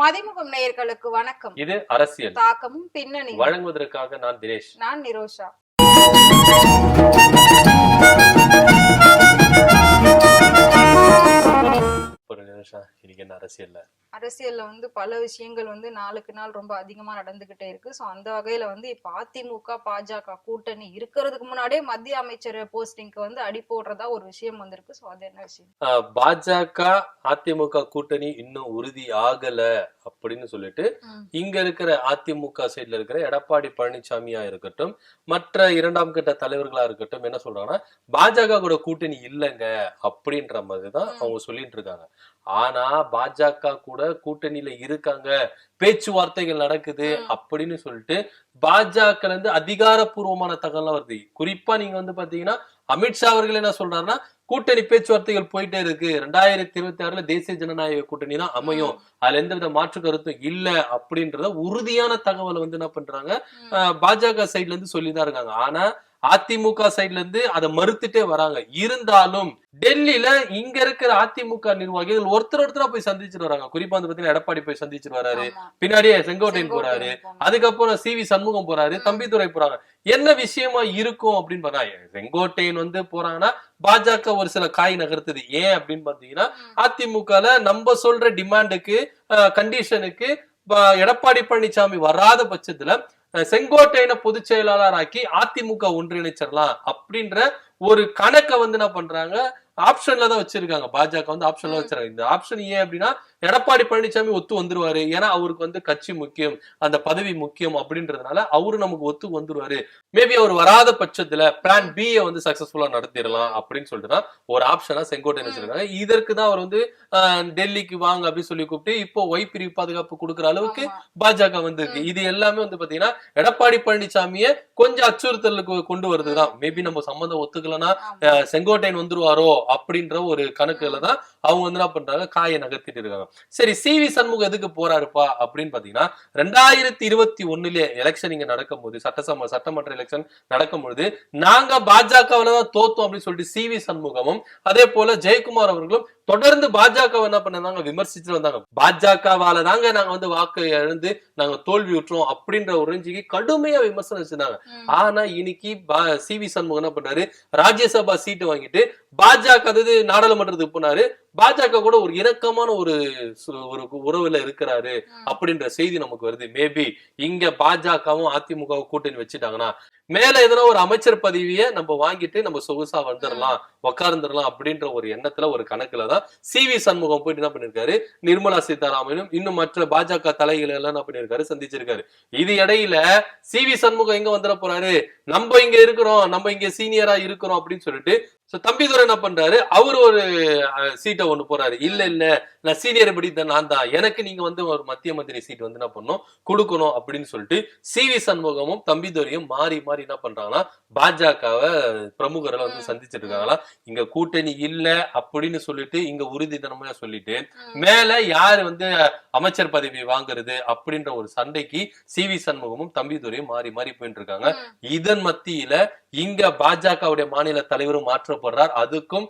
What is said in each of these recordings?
மதிமுகம் நேயர்களுக்கு வணக்கம். இது அரசியல். தாக்கமும் பின்னணி வழங்குவதற்காக நான் தினேஷ். நான் நிரோஷா. ஒரு நிமிஷம் இன்னைக்கு என்ன அரசியல்ல? அரசியல்ல வந்து பல விஷயங்கள் வந்து நாளுக்கு நாள் ரொம்ப அதிகமா நடந்துகிட்டே இருக்கு சோ அந்த வகையில வந்து இப்ப அதிமுக பாஜக கூட்டணி இருக்கிறதுக்கு முன்னாடியே மத்திய அமைச்சர் போஸ்டிங்க்கு வந்து அடி போடுறதா ஒரு விஷயம் வந்திருக்கு சோ அது என்ன விஷயம் பாஜக அதிமுக கூட்டணி இன்னும் உறுதி ஆகல அப்படின்னு சொல்லிட்டு. இங்க இருக்கிற அதிமுக சைடுல இருக்கிற எடப்பாடி பழனிசாமியா இருக்கட்டும் மற்ற இரண்டாம் கட்ட தலைவர்களா இருக்கட்டும் என்ன சொல்றாங்கன்னா பாஜக கூட கூட்டணி இல்லைங்க அப்படின்ற மாதிரி தான் ம். அவங்க சொல்லிட்டு இருக்காங்க ஆனா பாஜக கூட கூட்டணியில இருக்காங்க பேச்சுவார்த்தைகள் நடக்குது. அப்படின்னு சொல்லிட்டு பாஜக இருந்து அதிகாரப்பூர்வமான தகவலாம் வருது. குறிப்பா நீங்க வந்து பாத்தீங்கன்னா அமித்ஷா அவர்கள் என்ன சொல்றாருன்னா கூட்டணி பேச்சுவார்த்தைகள் போயிட்டே இருக்கு. ரெண்டாயிரத்தி இருபத்தி ஆறுல தேசிய ஜனநாயக கூட்டணி தான் அமையும். அதுல எந்தவித மாற்று கருத்தும் இல்ல அப்படின்றத உறுதியான தகவலை வந்து என்ன பண்றாங்க பாஜக சைட்ல இருந்து சொல்லிதான் இருக்காங்க. ஆனா அதிமுக சைட்ல இருந்து அதை மறுத்துட்டே வராங்க இருந்தாலும் டெல்லியில இங்க இருக்கிற அதிமுக நிர்வாகிகள் ஒருத்தர் ஒருத்தரா போய் சந்திச்சுட்டு வராங்க குறிப்பா வந்து பாத்தீங்கன்னா எடப்பாடி போய் சந்திச்சுட்டு வராரு. பின்னாடியே செங்கோட்டையன் போறாரு. அதுக்கப்புறம் சி வி சண்முகம் போறாரு ம். தம்பிதுரை போறாங்க என்ன விஷயமா இருக்கும் அப்படின்னு பார்த்தா செங்கோட்டையன் வந்து போறாங்கன்னா பாஜக ஒரு சில காய் நகர்த்துது ஏன் அப்படின்னு பாத்தீங்கன்னா. அதிமுகல நம்ம சொல்ற டிமாண்டுக்கு கண்டிஷனுக்கு எடப்பாடி பழனிசாமி வராத பட்சத்துல செங்கோட்டையனை பொதுச் செயலாளர் ஆக்கி அதிமுக ஒன்றிணைச்சிடலாம் அப்படின்ற ஒரு கணக்கை வந்து என்ன பண்றாங்க? ஆப்ஷன்ல தான் வச்சிருக்காங்க. பாஜக வந்து ஆப்ஷன்ல. வச்சிருக்காங்க. இந்த ஆப்ஷன் ஏன் அப்படின்னா எடப்பாடி பழனிசாமி ஒத்து வந்துருவாரு. ஏன்னா அவருக்கு வந்து கட்சி முக்கியம் அந்த பதவி முக்கியம் அப்படின்றதுனால அவரு நமக்கு ஒத்து வந்துருவாரு. மேபி அவர் வராத பட்சத்துல பிளான் பி வந்து சக்சஸ்ஃபுல்லா நடத்திடலாம் அப்படின்னு சொல்லிட்டு ஒரு ஆப்ஷனா செங்கோட்டையன் ம். வச்சிருக்காங்க. இதற்கு தான் அவர் வந்து டெல்லிக்கு வாங்க அப்படின்னு சொல்லி கூப்பிட்டு இப்போ ஒய் பிரிவு பாதுகாப்பு கொடுக்குற அளவுக்கு. பாஜக வந்திருக்கு. இது எல்லாமே வந்து பாத்தீங்கன்னா எடப்பாடி பழனிசாமிய கொஞ்சம் அச்சுறுத்தலுக்கு கொண்டு வருதுதான் மேபி நம்ம சம்மந்தம் ஒத்துக்கலன்னா செங்கோட்டையன் வந்துருவாரோ அப்படின்ற ஒரு கணக்குல தான் அவங்க வந்து என்ன பண்றாங்க? காயை நகர்த்திட்டு இருக்காங்க. சரி சி வி சண்முகம் எதுக்கு போறாருப்பா? அப்படின்னு பாத்தீங்கன்னா ரெண்டாயிரத்தி இருபத்தி ஒண்ணுல எலெக்ஷன் இங்க நடக்கும் போது சட்டசபை சட்டமன்ற எலெக்ஷன் நடக்கும்பொழுது நாங்க பாஜகவில தான் தோத்தோம் அப்படின்னு சொல்லிட்டு சி வி சண்முகமும் அதே போல ஜெயக்குமார் அவர்களும் தொடர்ந்து பாஜக என்ன பண்ணாங்க? விமர்சிச்சு வந்தாங்க. பாஜகவால தாங்க நாங்க வந்து வாக்கு இழந்து நாங்க தோல்வி விட்டுறோம் அப்படின்ற ஒரு ரேஞ்சுக்கு கடுமையா விமர்சனம் வச்சிருந்தாங்க. ஆனா இன்னைக்கு சி வி சண்முகம் என்ன பண்ணாரு? ராஜ்யசபா சீட்டு வாங்கிட்டு பாஜக நாடாளுமன்றத்துக்கு போனாரு. பாஜக கூட ஒரு இணக்கமான ஒரு ஒரு உறவுல இருக்கிறாரு. அப்படின்ற செய்தி நமக்கு வருது. மேபி இங்க பாஜகவும் அதிமுகவும் கூட்டணி வச்சுட்டாங்கன்னா மேல எதனா ஒரு அமைச்சர் பதவியை நம்ம வாங்கிட்டு நம்ம சொகுசா வந்துடலாம் உட்கார்ந்துடலாம் அப்படின்ற ஒரு எண்ணத்துல ஒரு கணக்குல தான் சி வி சண்முகம் போயிட்டு என்ன பண்ணிருக்காரு? நிர்மலா சீதாராமனும் இன்னும் மற்ற பாஜக தலைகளை எல்லாம் என்ன பண்ணிருக்காரு? சந்திச்சிருக்காரு. இது இடையில சி வி சண்முகம் எங்க வந்துட போறாரு? நம்ம இங்க இருக்கிறோம் நம்ம இங்க சீனியரா இருக்கிறோம் அப்படின்னு சொல்லிட்டு சோ தம்பிதுரை என்ன பண்றாரு? அவரு ஒரு சீட்டை ஒண்ணு போறாரு. இல்ல இல்ல. நான் சீனியர் படி நான் தான். எனக்கு நீங்க வந்து ஒரு மத்திய மந்திரி சீட் வந்து என்ன பண்ணணும்? கொடுக்கணும் அப்படின்னு சொல்லிட்டு சி வி சண்முகமும் தம்பிதுரையும் மாறி மாறி என்ன பண்றாங்கன்னா பாஜகவை பிரமுகர்களை வந்து. சந்திச்சிட்டு இருக்காங்களா இங்க கூட்டணி இல்ல அப்படின்னு சொல்லிட்டு இங்க உறுதித்தனமா சொல்லிட்டு. மேல யாரு வந்து அமைச்சர் பதவி வாங்குறது அப்படின்ற ஒரு சண்டைக்கு சி வி சண்முகமும் தம்பிதுரையும் மாறி மாறி போயிட்டு இருக்காங்க. இதன் மத்தியில இங்க பாஜகவுடைய மாநில தலைவரும் போடுறார் அதுக்கும்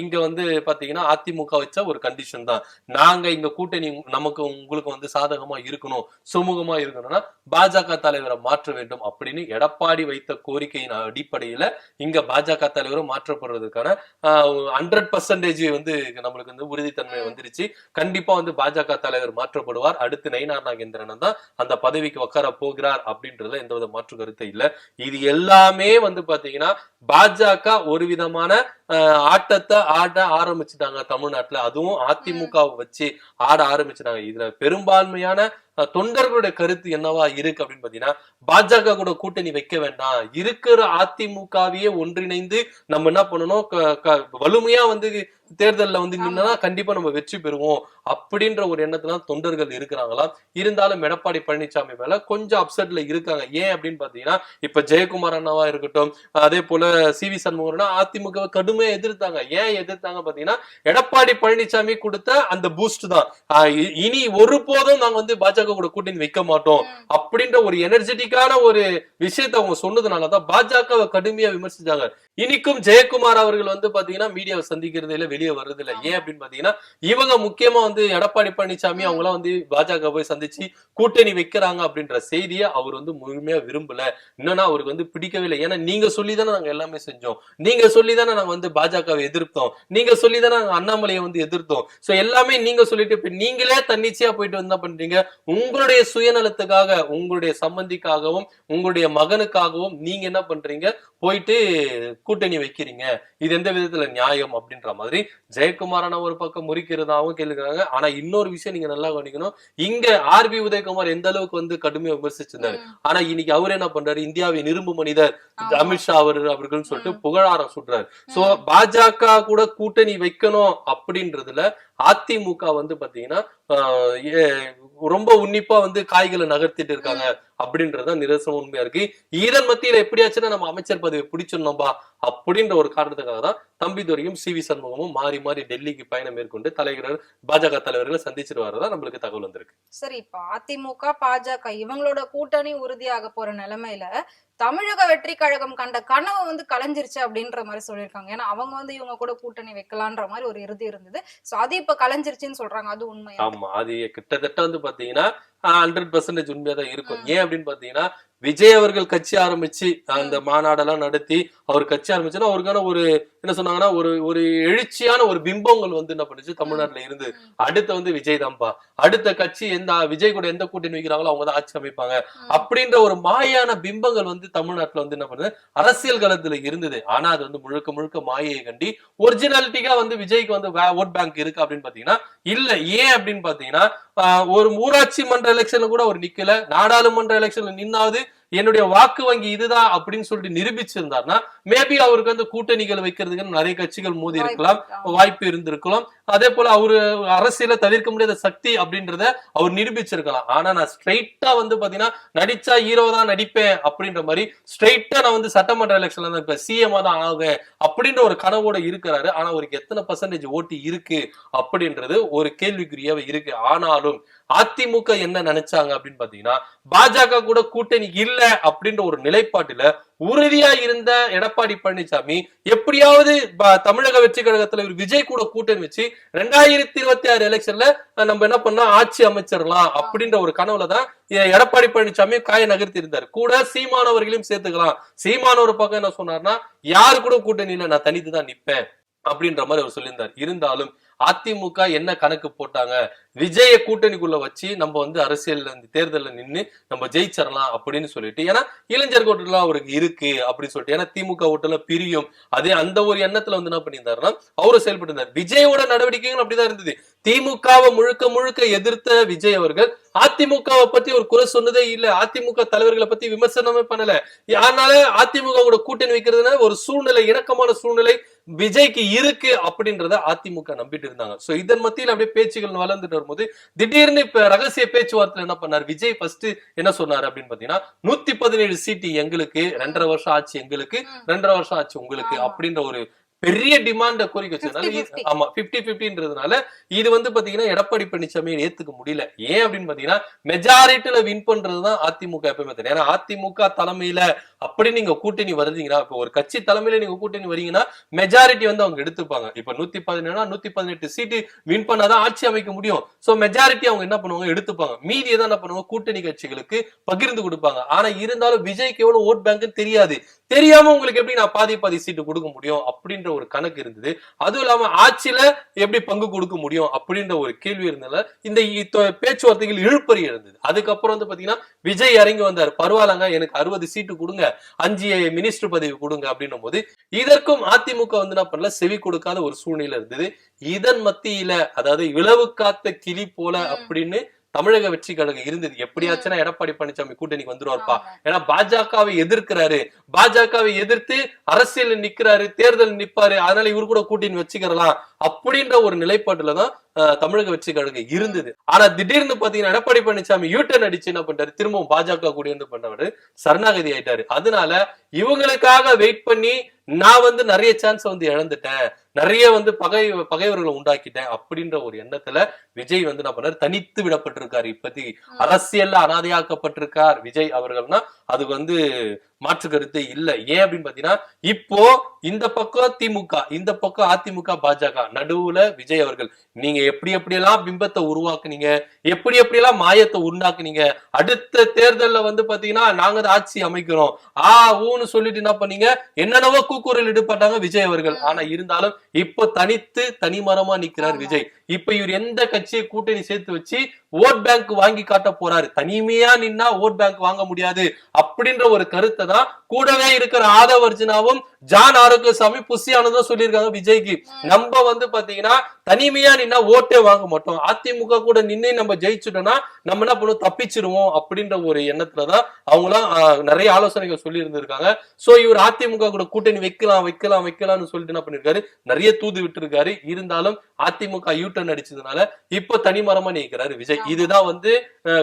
இங்க வந்து பாத்தீங்கன்னா அதிமுக வச்ச ஒரு கண்டிஷன் தான். நாங்க இங்க கூட்டணி நமக்கு உங்களுக்கு வந்து சாதகமா இருக்கணும் சுமூகமா இருக்கணும்னா பாஜக தலைவரை மாற்ற வேண்டும் அப்படின்னு எடப்பாடி வைத்த கோரிக்கையின் அடிப்படையில இங்க பாஜக தலைவரும் மாற்றப்படுறதுக்கான ஹண்ட்ரட் பர்சன்டேஜ் வந்து நம்மளுக்கு வந்து உறுதித்தன்மை வந்துருச்சு. கண்டிப்பா வந்து பாஜக தலைவர் மாற்றப்படுவார். அடுத்து நயினார் நாகேந்திரன் தான் அந்த பதவிக்கு உட்கார போகிறார் அப்படின்றதுல எந்தவித மாற்று கருத்தை இல்ல. இது எல்லாமே வந்து பாத்தீங்கன்னா பாஜக ஒரு விதமான விதமான ஆட்டத்தை ஆட ஆரம்பிச்சுட்டாங்க தமிழ்நாட்டுல. அதுவும் அதிமுக வச்சு ஆட ஆரம்பிச்சுட்டாங்க. இதுல பெரும்பான்மையான தொண்டர்களுடைய கருத்து என்னவா இருக்கு அப்படின்னு பாத்தீங்கன்னா பாஜக கூட கூட்டணி வைக்க வேண்டாம். இருக்கிற அதிமுகவையே ஒன்றிணைந்து நம்ம என்ன பண்ணணும்? வலிமையா வந்து தேர்தல்ல வந்து நின்னா கண்டிப்பா நம்ம வெற்றி பெறுவோம் அப்படின்ற ஒரு எண்ணத்துல தொண்டர்கள் இருக்கிறாங்களாம் இருந்தாலும் எடப்பாடி பழனிசாமி மேல கொஞ்சம் அப்செட்ல இருக்காங்க. ஏன் அப்படின்னு பாத்தீங்கன்னா இப்ப ஜெயக்குமார் அண்ணாவா இருக்கட்டும் அதே போல சி வி சண்முகம்னா அதிமுக கடுமையா எதிர்த்தாங்க. ஏன் எதிர்த்தாங்க பாத்தீங்கன்னா எடப்பாடி பழனிசாமி கொடுத்த அந்த பூஸ்ட் தான். இனி ஒருபோதும் நாங்க வந்து பாஜக பாஜக கூட கூட்டணி வைக்க மாட்டோம் அப்படின்ற ஒரு எனர்ஜெட்டிக்கான ஒரு விஷயத்தை அவங்க சொன்னதுனாலதான் பாஜகவை கடுமையா விமர்சிச்சாங்க. இனிக்கும் ஜெயக்குமார் அவர்கள் வந்து பாத்தீங்கன்னா மீடியாவை சந்திக்கிறது இல்ல வெளியே வருது இல்ல ஏன் அப்படின்னு பாத்தீங்கன்னா இவங்க முக்கியமா வந்து எடப்பாடி பழனிசாமி அவங்க எல்லாம் வந்து பாஜக போய் சந்திச்சு கூட்டணி வைக்கிறாங்க அப்படின்ற செய்தியை அவர் வந்து முழுமையா விரும்பல. என்னன்னா அவருக்கு வந்து பிடிக்கவே இல்லை. ஏன்னா நீங்க சொல்லி தானே நாங்க எல்லாமே செஞ்சோம். நீங்க சொல்லி தானே நாங்க வந்து பாஜகவை எதிர்த்தோம். நீங்க சொல்லி தானே நாங்க அண்ணாமலையை வந்து எதிர்த்தோம். சோ எல்லாமே நீங்க சொல்லிட்டு இப்ப நீங்களே தன்னிச்சையா போயிட்டு வந்து என்ன பண்றீங்க? உங்களுடைய சுயநலத்துக்காக உங்களுடைய சம்பந்திக்காகவும் உங்களுடைய மகனுக்காகவும் நீங்க என்ன பண்றீங்க? போயிட்டு கூட்டணி வைக்கிறீங்க. இது எந்த விதத்துல நியாயம் அப்படின்ற மாதிரி ஜெயக்குமாரான ஒரு பக்கம் முறிக்கிறதாவும் கேளுக்கிறாங்க ஆனா இன்னொரு விஷயம் நீங்க நல்லா கவனிக்கணும். இங்க ஆர் பி உதயகுமார் எந்த அளவுக்கு வந்து கடுமையா விமர்சிச்சிருந்தாரு. ஆனா இன்னைக்கு அவர் என்ன பண்றாரு? இந்தியாவின் இரும்பு மனிதர் அமித்ஷா அவர் அவர்கள் சொல்லிட்டு புகழாரம் சுடுறாரு சோ பாஜக கூட கூட்டணி வைக்கணும் அப்படின்றதுல அதிமுக வந்து பாத்தீங்கன்னா ஆஹ் ரொம்ப உன்னிப்பா வந்து காய்களை நகர்த்திட்டு இருக்காங்க அப்படின்றத நிரசனம் உண்மையா இருக்கு. ஈரன் மத்தியில எப்படியாச்சுன்னா நம்ம அமைச்சர் பதவி பிடிச்சிடணும்பா அப்படின்ற ஒரு காரணத்துக்காக தான் தம்பிதுரையும் சி வி சண்முகமும் மாறி மாறி டெல்லிக்கு பயணம் மேற்கொண்டு தலைவர் பாஜக தலைவர்களை சந்திச்சிட்டு வரதா நம்மளுக்கு தகவல் வந்திருக்கு. சரி இப்ப அதிமுக பாஜக இவங்களோட கூட்டணி உறுதியாக போற நிலைமையில தமிழக வெற்றி கழகம் கண்ட கனவு வந்து கலைஞ்சிருச்சு அப்படின்ற மாதிரி சொல்லியிருக்காங்க. ஏன்னா அவங்க வந்து இவங்க கூட கூட்டணி வைக்கலான்ற மாதிரி ஒரு இறுதி இருந்தது. சோ அது இப்ப கலைஞ்சிருச்சுன்னு சொல்றாங்க. அது உண்மையா ஆமா அது கிட்டத்தட்ட வந்து பாத்தீங்கன்னா ஹண்ட்ரட் பர்சன்டேஜ் உண்மையா தான் இருக்கும். ஏன் அப்படின்னு பாத்தீங்கன்னா விஜய் அவர்கள் கட்சி ஆரம்பிச்சு அந்த மாநாடெல்லாம் நடத்தி அவர் கட்சி ஆரம்பிச்சுன்னா அவருக்கான ஒரு என்ன சொன்னாங்கன்னா ஒரு ஒரு எழுச்சியான ஒரு பிம்பங்கள் வந்து என்ன பண்ணுச்சு தமிழ்நாட்டுல இருந்து. அடுத்து வந்து விஜய் தான்ப்பா அடுத்த கட்சி எந்த விஜய் கூட எந்த கூட்டணி வைக்கிறாங்களோ அவங்க தான் ஆட்சி அமைப்பாங்க. அப்படின்ற ஒரு மாயான பிம்பங்கள் வந்து தமிழ்நாட்டுல வந்து என்ன பண்ணுது அரசியல் களத்துல இருந்தது. ஆனா அது வந்து முழுக்க முழுக்க மாயையை கண்டி ஒரிஜினாலிட்டிக்கா வந்து விஜய்க்கு வந்து ஓட் பேங்க் இருக்கு அப்படின்னு பாத்தீங்கன்னா இல்ல. ஏன் அப்படின்னு பாத்தீங்கன்னா ஒரு ஊராட்சி மன்ற எலெக்ஷன்ல கூட அவர் நிக்கல. நாடாளுமன்ற எலெக்ஷன்ல நின்னாவது என்னுடைய வாக்கு வங்கி இதுதான் அப்படின்னு சொல்லிட்டு நிரூபிச்சிருந்தாருன்னா மேபி அவருக்கு வந்து கூட்டணிகள் வைக்கிறதுக்கு நிறைய கட்சிகள் மோதி இருக்கலாம் வாய்ப்பு இருந்திருக்கலாம். அதே போல அவரு அரசியல தவிர்க்க முடியாத சக்தி அப்படின்றத அவர் நிரூபிச்சிருக்கலாம். ஆனா நான் ஸ்ட்ரைட்டா வந்து பாத்தீங்கன்னா நடிச்சா ஹீரோ தான் நடிப்பேன் அப்படின்ற மாதிரி ஸ்ட்ரைட்டா நான் வந்து சட்டமன்ற எலெக்ஷன்ல தான் இப்ப சிஎம் தான் ஆகுவேன் அப்படின்ற ஒரு கனவோட இருக்கிறாரு. ஆனா அவருக்கு எத்தனை பர்சன்டேஜ் ஓட்டு இருக்கு அப்படின்றது ஒரு கேள்விக்குறியாவே இருக்கு. ஆனாலும் அதிமுக என்ன நினைச்சாங்க அப்படின்னு பாத்தீங்கன்னா பாஜக கூட கூட்டணி இல்ல அப்படின்ற ஒரு நிலைப்பாட்டுல உறுதியா இருந்த எடப்பாடி பழனிசாமி எப்படியாவது தமிழக வெற்றி கழகத்துல ஒரு விஜய் கூட கூட்டணி வச்சு ரெண்டாயிரத்தி இருபத்தி ஆறு எலெக்ஷன்ல நம்ம என்ன பண்ணா ஆட்சி அமைச்சிடலாம் அப்படின்ற ஒரு கனவுல தான் எடப்பாடி பழனிசாமி காய நகர்த்தி இருந்தார். கூட சீமானவர்களையும் சேர்த்துக்கலாம். சீமானவர் பக்கம் என்ன சொன்னார்னா யாரு கூட கூட்டணியில நான் தனித்து தான் நிப்பேன். அப்படின்ற மாதிரி அவர் சொல்லியிருந்தார். இருந்தாலும் அதிமுக என்ன கணக்கு போட்டாங்க? விஜய கூட்டணிக்குள்ள வச்சு நம்ம வந்து அரசியல் தேர்தலில் நின்று நம்ம ஜெயிச்சிடலாம் அப்படின்னு சொல்லிட்டு ஏன்னா இளைஞர் ஓட்டுலாம் அவருக்கு இருக்கு அப்படின்னு சொல்லிட்டு ஏன்னா திமுக ஓட்டெல்லாம் பிரியும். அதே அந்த ஒரு எண்ணத்துல வந்து என்ன பண்ணியிருந்தாருன்னா அவரும் செயல்பட்டு இருந்தார் விஜயோட நடவடிக்கைகள் அப்படிதான் இருந்தது. திமுகவை முழுக்க முழுக்க எதிர்த்த விஜய் அவர்கள் அதிமுகவை பத்தி ஒரு குறை சொன்னதே இல்ல. அதிமுக தலைவர்களை பத்தி விமர்சனமே பண்ணல. அதனால அதிமுக கூட கூட்டணி வைக்கிறதுனா ஒரு சூழ்நிலை இணக்கமான சூழ்நிலை விஜய்க்கு இருக்கு அப்படின்றத அதிமுக நம்பிட்டு இருந்தாங்க. சோ இதன் மத்தியில் அப்படியே பேச்சுகள் வளர்ந்துட்டு வரும்போது திடீர்னு இப்ப ரகசிய பேச்சுவார்த்தையில என்ன பண்ணார்? விஜய் ஃபர்ஸ்ட் என்ன சொன்னாரு அப்படின்னு பாத்தீங்கன்னா நூத்தி பதினேழு சீட்டு எங்களுக்கு ரெண்டரை வருஷம் ஆச்சு எங்களுக்கு ரெண்டரை வருஷம் ஆச்சு உங்களுக்கு. அப்படின்ற ஒரு பெரிய டிமாண்ட கோரிக்கை வச்சதுனால 50-50. ஆமா பிப்டி பிப்டின்றதுனால இது வந்து பாத்தீங்கன்னா எடப்பாடி பழனிசாமி ஏத்துக்க முடியல. ஏன் அப்படின்னு பாத்தீங்கன்னா மெஜாரிட்டில வின் பண்றதுதான் அதிமுக எப்பவுமே தெரியும். ஏன்னா அதிமுக தலைமையில அப்படி நீங்க கூட்டணி வருதீங்கன்னா இப்ப ஒரு கட்சி தலைமையில நீங்க கூட்டணி வரீங்கன்னா மெஜாரிட்டி வந்து அவங்க எடுத்துப்பாங்க. இப்ப நூத்தி பதினேழு நூத்தி பதினெட்டு சீட்டு வின் பண்ணாதான் ஆட்சி அமைக்க முடியும். சோ மெஜாரிட்டி அவங்க என்ன பண்ணுவாங்க? எடுத்துப்பாங்க. மீதி தான் என்ன பண்ணுவாங்க? கூட்டணி கட்சிகளுக்கு பகிர்ந்து கொடுப்பாங்க. ஆனா இருந்தாலும் விஜய்க்கு எவ்வளவு ஓட் பேங்க் தெரியாது. தெரியாம உங்களுக்கு எப்படி நான் பாதி பாதி சீட்டு கொடுக்க முடியும்? அப்படின்ற ஒரு கணக்கு இருந்தது. அதுவும் இல்லாம ஆட்சியில எப்படி பங்கு கொடுக்க முடியும் அப்படின்ற ஒரு கேள்வி இருந்ததுல இந்த பேச்சுவார்த்தைகள் இழுப்பறி இருந்தது அதுக்கப்புறம் வந்து பாத்தீங்கன்னா விஜய் இறங்கி வந்தார். பரவாயில்லங்க எனக்கு அறுபது சீட்டு கொடுங்க அஞ்சு மினிஸ்டர் பதவி கொடுங்க அப்படின்னும் போது இதற்கும் அதிமுக வந்து என்ன பண்ணல செவி கொடுக்காத ஒரு சூழ்நிலை இருந்தது. இதன் மத்தியில அதாவது இளவு காத்த கிளி போல அப்படின்னு தமிழக வெற்றி கழகம் இருந்தது. எப்படியாச்சுன்னா எடப்பாடி பழனிசாமி கூட்டணிக்கு வந்துருவார்ப்பா. ஏன்னா பாஜகவை எதிர்க்கிறாரு. பாஜகவை எதிர்த்து அரசியல் நிக்கிறாரு தேர்தல் நிப்பாரு. அதனால இவரு கூட கூட்டணி வச்சுக்கிறலாம் அப்படின்ற ஒரு நிலைப்பாட்டுலதான் அஹ், தமிழக வெற்றி கழகம் இருந்தது. ஆனா திடீர்னு பாத்தீங்கன்னா எடப்பாடி பழனிசாமி யூட்டர்ன் அடிச்சு என்ன பண்றாரு திரும்பவும் பாஜக கூட இருந்து பண்ணவரு சரணாகதி ஆயிட்டாரு. அதனால இவங்களுக்காக வெயிட் பண்ணி நான் வந்து நிறைய சான்ஸ் வந்து இழந்துட்டேன். நிறைய வந்து பகை பகைவர்களை உண்டாக்கிட்டேன் அப்படின்ற ஒரு எண்ணத்துல விஜய் வந்து என்ன பண்ணாரு? தனித்து விடப்பட்டிருக்காரு இப்பத்தி. அரசியல்ல அனாதையாக்கப்பட்டிருக்கார் விஜய் அவர்கள்னா அதுக்கு வந்து மாற்று கருத்து இல்ல. ஏன் அப்படின்னு பாத்தீங்கன்னா இப்போ இந்த பக்கம் திமுக இந்த பக்கம் அதிமுக பாஜக நடுவுல விஜய் அவர்கள். நீங்க எப்படி எப்படியெல்லாம் பிம்பத்தை உருவாக்குனீங்க எப்படி எப்படியெல்லாம் மாயத்தை உண்டாக்குனீங்க அடுத்த தேர்தல்ல வந்து பாத்தீங்கன்னா நாங்க தான் ஆட்சி அமைக்கிறோம். ஆ ஊன்னு சொல்லிட்டு என்ன பண்ணீங்க? என்னென்னவோ கூக்குரல் ஈடுபட்டாங்க விஜய் அவர்கள். ஆனா இருந்தாலும் இப்போ தனித்து தனிமரமா நிக்கிறார். விஜய். இப்ப இவர் எந்த கட்சியை கூட்டணி சேர்த்து வச்சு ஓட் பேங்க் வாங்கி காட்ட போறாரு. தனிமையா நின்னா ஓட் பேங்க் வாங்க முடியாது. அப்படின்ற ஒரு கருத்தை தான் கூடவே இருக்கிற ஆதவ அர்ஜுனாவும் ஜான் ஆரோக்கியசாமி புஷியானதும் சொல்லியிருக்காங்க விஜய்க்கு. நம்ம வந்து பாத்தீங்கன்னா தனிமையா நின்னா ஓட்டே வாங்க மாட்டோம். அதிமுக கூட நின்று நம்ம ஜெயிச்சுட்டோம்னா நம்ம என்ன பண்ணுவோம்? தப்பிச்சிருவோம் அப்படின்ற ஒரு எண்ணத்துலதான் அவங்களாம் நிறைய ஆலோசனைகள் சொல்லி இருந்திருக்காங்க சோ இவர் அதிமுக கூட கூட்டணி வைக்கலாம் வைக்கலாம் வைக்கலாம்னு சொல்லிட்டு என்ன பண்ணிருக்காரு? நிறைய தூது விட்டு இருக்காரு இருந்தாலும் அதிமுக யூ டர்ன் அடிச்சதுனால இப்ப தனிமரமா நினைக்கிறாரு விஜய். இதுதான் வந்து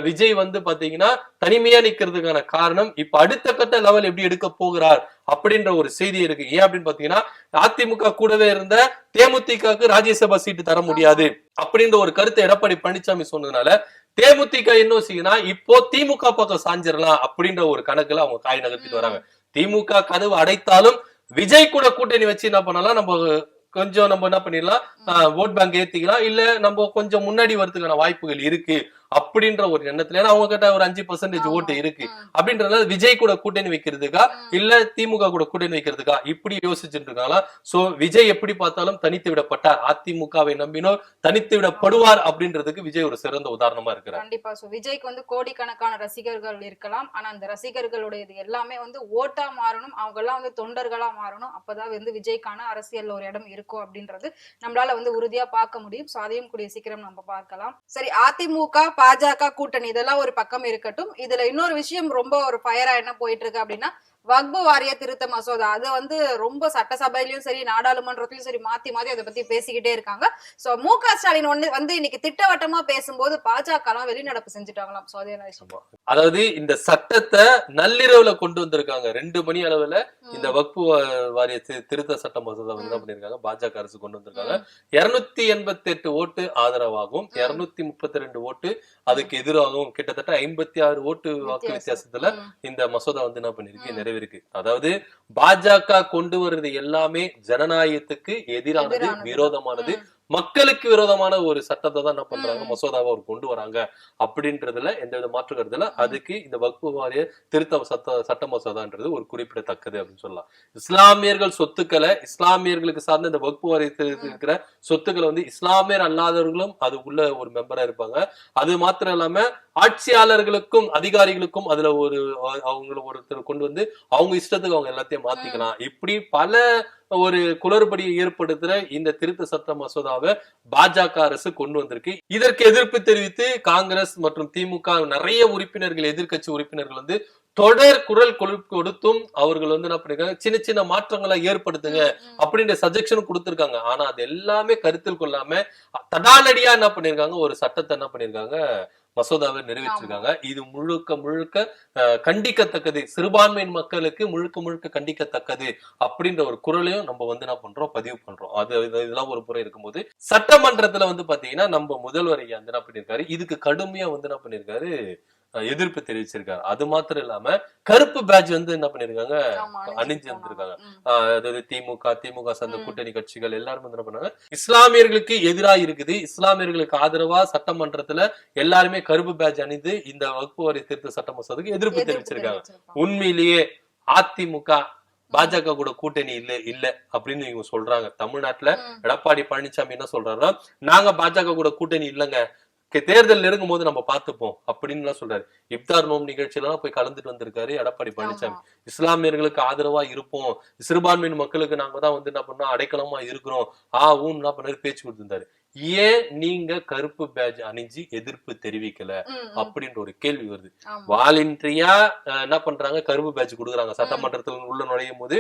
விஜய் வந்து பாத்தீங்கன்னா தனிமையா நிக்கிறதுக்கான காரணம். இப்ப அடுத்த கட்ட லெவல் எப்படி எடுக்க போகிறார் அப்படின்ற ஒரு செய்தி இருக்கு. ஏன் அப்படின்னு பாத்தீங்கன்னா அதிமுக கூடவே இருந்த தேமுதிகக்கு ராஜ்யசபா சீட்டு தர முடியாது அப்படின்ற ஒரு கருத்தை எடப்பாடி பழனிசாமி சொன்னதுனால தேமுதிக என்ன செய்யுனா இப்போ திமுக பக்கம் சாஞ்சிடலாம் அப்படின்ற ஒரு கணக்குல அவங்க காய் நகர்த்திட்டு வராங்க. திமுக கதவு அடைத்தாலும் விஜய் கூட கூட்டணி வச்சு என்ன பண்ணலாம்? நம்ம கொஞ்சம் நம்ம என்ன பண்ணிடலாம் ஓட் பேங்க் ஏத்திக்கலாம் இல்ல நம்ம கொஞ்சம் முன்னாடி வரதுக்கான வாய்ப்புகள் இருக்கு. அப்படின்ற ஒரு எண்ணத்துல ஏன்னா அவங்க கிட்ட ஒரு அஞ்சு பர்சன்டேஜ். ஓட்டு இருக்கு. அப்படின்றதுனால விஜய் கூட கூட்டணி வைக்கிறதுக்கா. இல்ல திமுக கூட கூட்டணி வைக்கிறதுக்கா இப்படி யோசிச்சுட்டு இருக்காங்களா சோ விஜய் எப்படி பார்த்தாலும் தனித்து விடப்பட்டார். அதிமுகவை நம்பினோர் தனித்து விடப்படுவார் அப்படின்றதுக்கு விஜய் ஒரு சிறந்த உதாரணமா இருக்கிறார். கண்டிப்பா. சோ விஜய்க்கு வந்து கோடிக்கணக்கான ரசிகர்கள் இருக்கலாம். ஆனா அந்த ரசிகர்களுடையது எல்லாமே வந்து ஓட்டா மாறணும். அவங்க எல்லாம் வந்து தொண்டர்களா மாறணும். அப்பதான் வந்து விஜய்க்கான அரசியல்ல ஒரு இடம் இருக்கும் அப்படின்றது நம்மளால வந்து உறுதியா பார்க்க முடியும். சோ அதையும் கூடிய சீக்கிரம் நம்ம பார்க்கலாம். சரி அதிமுக பாஜக கூட்டணி இதெல்லாம் ஒரு பக்கம் இருக்கட்டும். இதுல இன்னொரு விஷயம் ரொம்ப ஒரு ஃபயரா என்ன போயிட்டு இருக்கு அப்படின்னா வக்பு வாரிய திருத்த மசோதா. அது வந்து ரொம்ப சட்டசபையிலயும் சரி நாடாளுமன்றத்திலயும் சரி மாத்தி மாத்தி அதை பத்தி பேசிக்கிட்டே இருக்காங்க. சோ மு க. ஸ்டாலின் ஒண்ணு வந்து இன்னைக்கு திட்டவட்டமா பேசும்போது பாஜக எல்லாம் வெளிநடப்பு செஞ்சுட்டாங்களாம். சோ அது அதாவது இந்த சட்டத்தை நள்ளிரவுல கொண்டு வந்திருக்காங்க. ரெண்டு மணி அளவுல இந்த வக்பு வாரிய திருத்த சட்ட மசோதா வந்து என்ன பண்ணிருக்காங்க? பாஜக அரசு கொண்டு வந்திருக்காங்க. இருநூத்தி எண்பத்தி எட்டு ஓட்டு ஆதரவாகவும். இருநூத்தி முப்பத்தி ரெண்டு ஓட்டு அதுக்கு எதிராகவும் கிட்டத்தட்ட ஐம்பத்தி ஆறு ஓட்டு வாக்கு வித்தியாசத்துல. இந்த மசோதா வந்து என்ன பண்ணிருக்கு? ம். நிறைவேறிருக்கு அதாவது பாஜக கொண்டு வர்றது எல்லாமே ஜனநாயகத்துக்கு எதிரானது. விரோதமானது. மக்களுக்கு விரோதமான ஒரு சட்டத்தை தான் என்ன பண்றாங்க. மசோதாவை அவர் கொண்டு வராங்க. அப்படின்றதுல எந்தவித மாற்று கருத்துல அதுக்கு இந்த வக்பு வாரிய திருத்த சட்ட சட்ட மசோதான்றது ஒரு குறிப்பிடத்தக்கது அப்படின்னு சொல்லலாம். இஸ்லாமியர்கள் சொத்துக்களை இஸ்லாமியர்களுக்கு சார்ந்த இந்த வக்பு வாரியத்தில் இருக்கிற சொத்துக்களை வந்து இஸ்லாமியர் அல்லாதவர்களும் அது உள்ள ஒரு மெம்பரா இருப்பாங்க. அது மாத்திரம் இல்லாம ஆட்சியாளர்களுக்கும் அதிகாரிகளுக்கும் அதுல ஒரு அவங்கள ஒருத்தர் கொண்டு வந்து அவங்க இஷ்டத்துக்கு அவங்க எல்லாத்தையும் மாத்திக்கலாம். இப்படி பல ஒரு குளறுபடியை ஏற்படுத்துற இந்த திருத்த சட்ட மசோதாவை பாஜக அரசு கொண்டு வந்திருக்கு. இதற்கு எதிர்ப்பு தெரிவித்து காங்கிரஸ் மற்றும் திமுக நிறைய உறுப்பினர்கள் எதிர்க்கட்சி உறுப்பினர்கள் வந்து தொடர் குரல் கொடுத்தும் அவர்கள் வந்து என்ன பண்ணிருக்காங்க? சின்ன சின்ன மாற்றங்களை ஏற்படுத்துங்க அப்படின்ற சஜெக்ஷன் கொடுத்திருக்காங்க. ஆனா அது எல்லாமே கருத்தில் கொள்ளாம தடாலடியா என்ன பண்ணிருக்காங்க? ஒரு சட்டத்தை என்ன பண்ணிருக்காங்க? மசோதாவை நிறைவேற்றிருக்காங்க. இது முழுக்க முழுக்க கண்டிக்கத்தக்கது. சிறுபான்மையின் மக்களுக்கு முழுக்க முழுக்க கண்டிக்கத்தக்கது அப்படின்ற ஒரு குரலையும் நம்ம வந்து என்ன பண்றோம்? பதிவு பண்றோம். அது இது- இதெல்லாம் ஒரு புறம் இருக்கும்போது சட்டமன்றத்துல வந்து பாத்தீங்கன்னா நம்ம முதல்வர் ஐயா வந்து என்ன பண்ணிருக்காரு இதுக்கு கடுமையா வந்து என்ன பண்ணிருக்காரு எதிர்ப்பு தெரிவிச்சிருக்காரு அது மாத்திரம் இல்லாம கருப்பு பேட்ச் வந்து என்ன பண்ணிருக்காங்க அணிஞ்சு. வந்திருக்காங்க. அதாவது திமுக திமுக சார்ந்த. கூட்டணி கட்சிகள் எல்லாரும் என்ன பண்ணாங்க இஸ்லாமியர்களுக்கு எதிராக இருக்குது இஸ்லாமியர்களுக்கு ஆதரவா சட்டமன்றத்துல எல்லாருமே கருப்பு பேட்ச் அணிந்து இந்த வகுப்பு வரி திருத்த சட்ட மசோதாக்கு எதிர்ப்பு தெரிவிச்சிருக்காங்க. உண்மையிலேயே அதிமுக பாஜக கூட கூட்டணி இல்ல இல்ல அப்படின்னு இவங்க சொல்றாங்க தமிழ்நாட்டுல. எடப்பாடி பழனிசாமி என்ன சொல்றாருன்னா நாங்க பாஜக கூட கூட்டணி இல்லைங்க தேர்தல் நெருங்கும் போது நம்ம பார்த்துப்போம் அப்படின்னு எல்லாம் சொல்றாரு. இப்தார் நோம் நிகழ்ச்சியெல்லாம் போய் கலந்துட்டு வந்திருக்காரு எடப்பாடி பழனிசாமி. இஸ்லாமியர்களுக்கு ஆதரவா இருப்போம். சிறுபான்மையின் மக்களுக்கு நாங்க தான் வந்து என்ன பண்ணோம் அடைக்கலமா இருக்கிறோம். ஆ ஊன் என்ன பண்ணாரு பேச்சு கொடுத்திருந்தாரு. ஏன் நீங்க கருப்பு பேட்ச் அணிஞ்சு எதிர்ப்பு தெரிவிக்கல. அப்படின்ற ஒரு கேள்வி வருது. வாலண்டரியா என்ன பண்றாங்க? கருப்பு பேட்ச் கொடுக்குறாங்க. சட்டமன்றத்துல உள்ள நுழையும் போது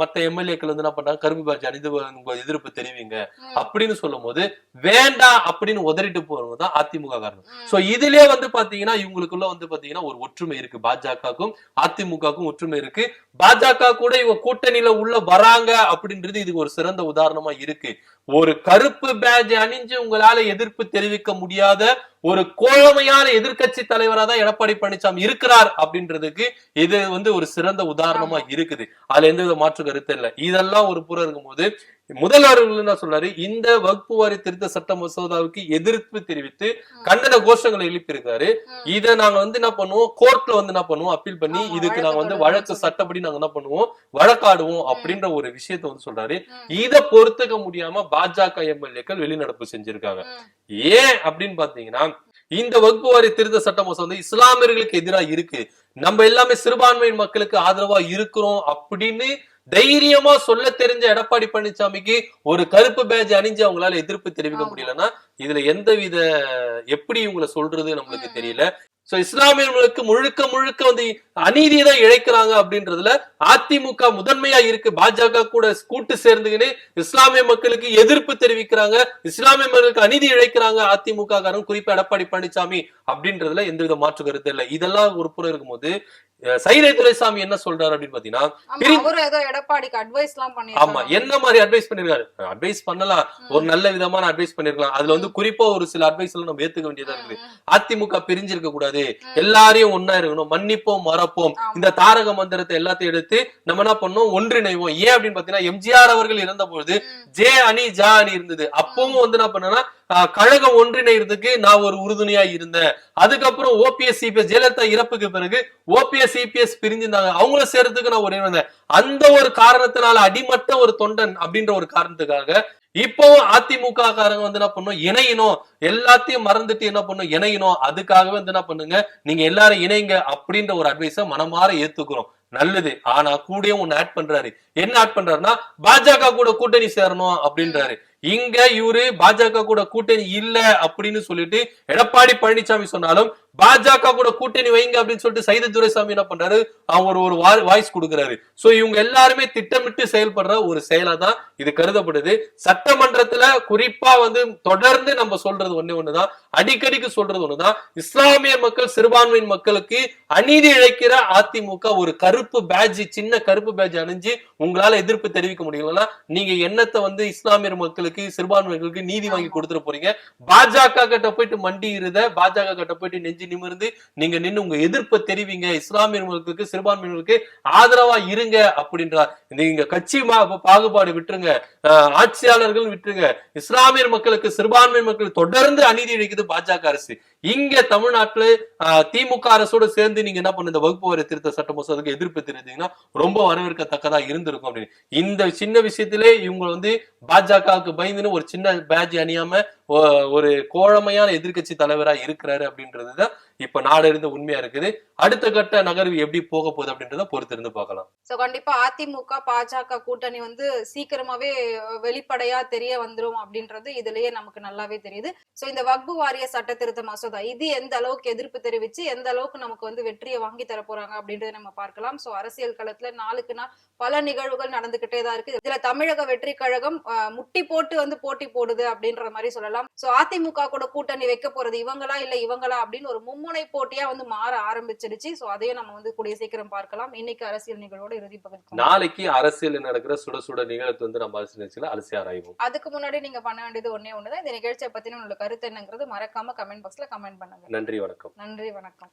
மத்த எம்எல்ஏக்கள் வந்து என்ன பண்றாங்க? கருப்பு பேட்ச் அணிந்து உங்க எதிர்ப்பு தெரிவிங்க. அப்படின்னு சொல்லும் போது வேண்டாம் அப்படின்னு உதறிட்டு போறவங்க தான் அதிமுக காரணம். சோ இதுலயே வந்து பாத்தீங்கன்னா இவங்களுக்குள்ள வந்து பாத்தீங்கன்னா ஒரு ஒற்றுமை இருக்கு. பாஜகவுக்கும் அதிமுகவுக்கும் ஒற்றுமை இருக்கு. பாஜக கூட இவங்க கூட்டணியில உள்ள வராங்க அப்படின்றது இதுக்கு ஒரு சிறந்த உதாரணமா இருக்கு. ஒரு கருப்பு பேஜ் அணிஞ்சு உங்களால எதிர்ப்பு தெரிவிக்க முடியாத ஒரு கோழமையான எதிர்க்கட்சி தலைவரா தான் எடப்பாடி பழனிசாமி இருக்கிறார் அப்படின்றதுக்கு இது வந்து ஒரு சிறந்த உதாரணமா இருக்குது. அதுல எந்த வித மாற்று கருத்து இல்ல. இதெல்லாம் ஒரு புறம் இருக்கும்போது முதல்வர் என்ன சொல்றாரு? இந்த வகுப்பு வாரி திருத்த சட்ட மசோதாவுக்கு எதிர்ப்பு தெரிவித்து கண்டன கோஷங்களை எழுப்பியிருக்காரு. இத நாங்க வந்து என்ன பண்ணுவோம்? கோர்ட்ல வந்து என்ன பண்ணுவோம்? அப்பீல் பண்ணி இதுக்கு நாங்க வந்து வழக்கு சட்டப்படி நாங்க என்ன பண்ணுவோம்? வழக்காடுவோம் அப்படின்ற ஒரு விஷயத்த வந்து சொல்றாரு. இத பொறுத்துக்க முடியாம பாஜக எம்எல்ஏக்கள் வெளிநடப்பு செஞ்சிருக்காங்க. ஏன் அப்படின்னு பாத்தீங்கன்னா இந்த வகுப்பு வாரி திருத்த சட்ட மசோதா வந்து இஸ்லாமியர்களுக்கு எதிராக இருக்கு நம்ம எல்லாமே சிறுபான்மையின் மக்களுக்கு ஆதரவா இருக்கிறோம் அப்படின்னு தைரியமா சொல்ல தெரிஞ்ச எடப்பாடி பழனிசாமிக்கு ஒரு கருப்பு பேட்ஜ் அணிஞ்சு அவங்களால எதிர்ப்பு தெரிவிக்க. முடியலன்னா இதுல எந்தவித எப்படி இவங்களை சொல்றது நம்மளுக்கு. தெரியல சோ இஸ்லாமியர்களுக்கு முழுக்க முழுக்க வந்து அநீதியை தான் இழைக்கிறாங்க அப்படின்றதுல அதிமுக முதன்மையா இருக்கு. பாஜக கூட கூட்டு சேர்ந்துக்கின்னு இஸ்லாமிய மக்களுக்கு எதிர்ப்பு தெரிவிக்கிறாங்க. இஸ்லாமிய மக்களுக்கு அநீதி இழைக்கிறாங்க அதிமுக காரன் குறிப்பா எடப்பாடி பழனிசாமி அப்படின்றதுல எந்தவித மாற்று கருத்து இல்லை. இதெல்லாம் ஒரு புறம் இருக்கும்போது சைதை துரைசாமி என்ன சொல்றாரு அப்படின்னு பாத்தீங்கன்னா ஆமா, என்ன மாதிரி அட்வைஸ் பண்ணிருக்காரு? அட்வைஸ் பண்ணலாம். ஒரு நல்ல விதமான அட்வைஸ் பண்ணிருக்கலாம். அதுல வந்து குறிப்பா ஒரு சில அட்வைஸ் எல்லாம் நம்ம ஏத்துக்க வேண்டியதா இருக்குது. அதிமுக பிரிஞ்சிருக்க கூடாது. எல்லாரையும் ஒன்னா இருக்கணும். மன்னிப்போம் மறப்போம். இந்த தாரக மந்திரத்தை எல்லாத்தையும் எடுத்து நம்ம என்ன பண்ணோம்? ஒன்றிணைவோம். ஏன் அப்படின்னு பாத்தீங்கன்னா எம்ஜிஆர் அவர்கள் இருந்த பொழுது ஜே அணி ஜா அணி இருந்தது. அப்பவும் வந்து என்ன பண்ணனா கழகம் ஒன்றிணைறதுக்கு நான் ஒரு உறுதுணையா இருந்தேன். அதுக்கப்புறம் ஓபிஎஸ் சிபிஎஸ் ஜெயலலிதா இறப்புக்கு பிறகு ஓபிஎஸ் சிபிஎஸ் பிரிஞ்சிருந்தாங்க. அவங்கள சேர்றதுக்கு நான் ஒரே வந்தேன். அந்த ஒரு காரணத்தினால அடிமட்ட ஒரு தொண்டன் அப்படின்ற ஒரு காரணத்துக்காக இப்போவும் அதிமுக காரங்க வந்து என்ன பண்ணும்? இணையணும். எல்லாத்தையும் மறந்துட்டு என்ன பண்ணும்? இணையணும். அதுக்காகவே வந்து என்ன பண்ணுங்க? நீங்க எல்லாரும் இணைங்க அப்படின்ற ஒரு அட்வைஸ மனமாற ஏத்துக்கிறோம். நல்லது. ஆனா கூடயும் ஒண்ணு ஆட் பண்றாரு. என்ன ஆட் பண்றாருன்னா பாஜக கூட கூட்டணி சேரணும் அப்படின்றாரு. இங்க இவரு பாஜக கூட கூட்டணி இல்ல அப்படின்னு சொல்லிட்டு எடப்பாடி பழனிசாமி சொன்னாலும் பாஜக கூட கூட்டணி வைங்க அப்படின்னு சொல்லிட்டு சைத துரைசாமி என்ன பண்றாரு? அவங்க ஒரு வாய்ஸ் கொடுக்குறாரு. சோ இவங்க எல்லாருமே திட்டமிட்டு செயல்படுற ஒரு செயலா தான் இது கருதப்படுது. சட்டமன்றத்துல குறிப்பா வந்து தொடர்ந்து நம்ம சொல்றது ஒண்ணு ஒண்ணுதான். அடிக்கடிக்கு சொல்றது ஒண்ணுதான். இஸ்லாமிய மக்கள் சிறுபான்மையின் மக்களுக்கு அநீதி இழைக்கிற அதிமுக ஒரு கருப்பு பேட்ஜ் சின்ன கருப்பு பேட்ஜ் அணிஞ்சு உங்களால எதிர்ப்பு தெரிவிக்க முடியலன்னா நீங்க என்னத்தை வந்து இஸ்லாமியர் மக்களுக்கு சிறுபான்மைகளுக்கு நீதி வாங்கி கொடுத்துட போறீங்க. பாஜக கிட்ட போயிட்டு மண்டி இருத பாஜக கிட்ட போயிட்டு நெஞ்சு நிமிர்ந்து நீங்க நின்னு உங்க எதிர்ப்பை தெரிவிங்க. இஸ்லாமிய மக்களுக்கு சிறுபான்மையினருக்கு ஆதரவா இருங்க அப்படின்றார். நீங்க கட்சி பாகுபாடு விட்டுருங்க. ஆட்சியாளர்கள் விட்டுருங்க. இஸ்லாமியர் மக்களுக்கு சிறுபான்மை மக்கள் தொடர்ந்து அநீதி இழைக்குது பாஜக அரசு. இங்க தமிழ்நாட்டுல திமுக அரசோட சேர்ந்து நீங்க என்ன பண்ண இந்த வகுப்பு வரை திருத்த சட்ட மசோதாக்கு எதிர்ப்பு தெரிவித்தீங்கன்னா ரொம்ப வரவேற்கத்தக்கதா இருந்திருக்கும் அப்படின்னு. இந்த சின்ன விஷயத்திலே இவங்க வந்து பாஜகவுக்கு பயந்துன்னு ஒரு சின்ன பேஜ் அணியாம ஒரு கோழமையான எதிர்க்கட்சி தலைவரா இருக்கிறாரு அப்படின்றதுதான் இப்ப நாடு உண்மையா இருக்குது. அடுத்த கட்ட நகர்வு எப்படி போக போகுது அப்படின்றத பொறுத்திருந்து பார்க்கலாம். சோ கண்டிப்பா அதிமுக பாஜக கூட்டணி வந்து சீக்கிரமாவே வெளிப்படையா தெரிய வந்துரும் அப்படின்றது இதுலயே நமக்கு நல்லாவே தெரியுது. சோ இந்த வக்பு வாரிய சட்ட திருத்த மசோதா இது எந்த அளவுக்கு எதிர்ப்பு தெரிவிச்சு எந்த அளவுக்கு நமக்கு வந்து வெற்றியை வாங்கி தர போறாங்க அப்படின்றத நம்ம பார்க்கலாம். சோ அரசியல் களத்துல நாளுக்கு நாள் பல நிகழ்வுகள் நடந்துகிட்டே தான் இருக்கு இதுல தமிழக வெற்றி கழகம் முட்டி போட்டு வந்து போட்டி போடுது அப்படின்ற மாதிரி சொல்லலாம். சோ அதிமுக கூட கூட்டணி வைக்க போறது இவங்களா இல்ல இவங்களா அப்படின்னு ஒரு மும்முனை போட்டியா வந்து மாற ஆரம்பிச்சிருச்சு சோ அதையும் நம்ம வந்து கூடிய சீக்கிரம் பார்க்கலாம். இன்னைக்கு அரசியல் நிகழ்வோட இறுதி பகுதி நாளைக்கு அரசியல் நடக்கிற சுட சுட நிகழ்த்து வந்து நம்ம அரசியல் நிகழ்ச்சியில ஆராய்வோம். அதுக்கு முன்னாடி நீங்க பண்ண வேண்டியது ஒண்ணே ஒண்ணுதான். இந்த நிகழ்ச்சியை பத்தின உங்களோட கருத்து என்னங்கிறது மறக்காம கமெண்ட் பாக்ஸ்ல கமெண்ட் பண்ணுங்க. நன்றி வணக்கம். நன்றி வணக்கம்.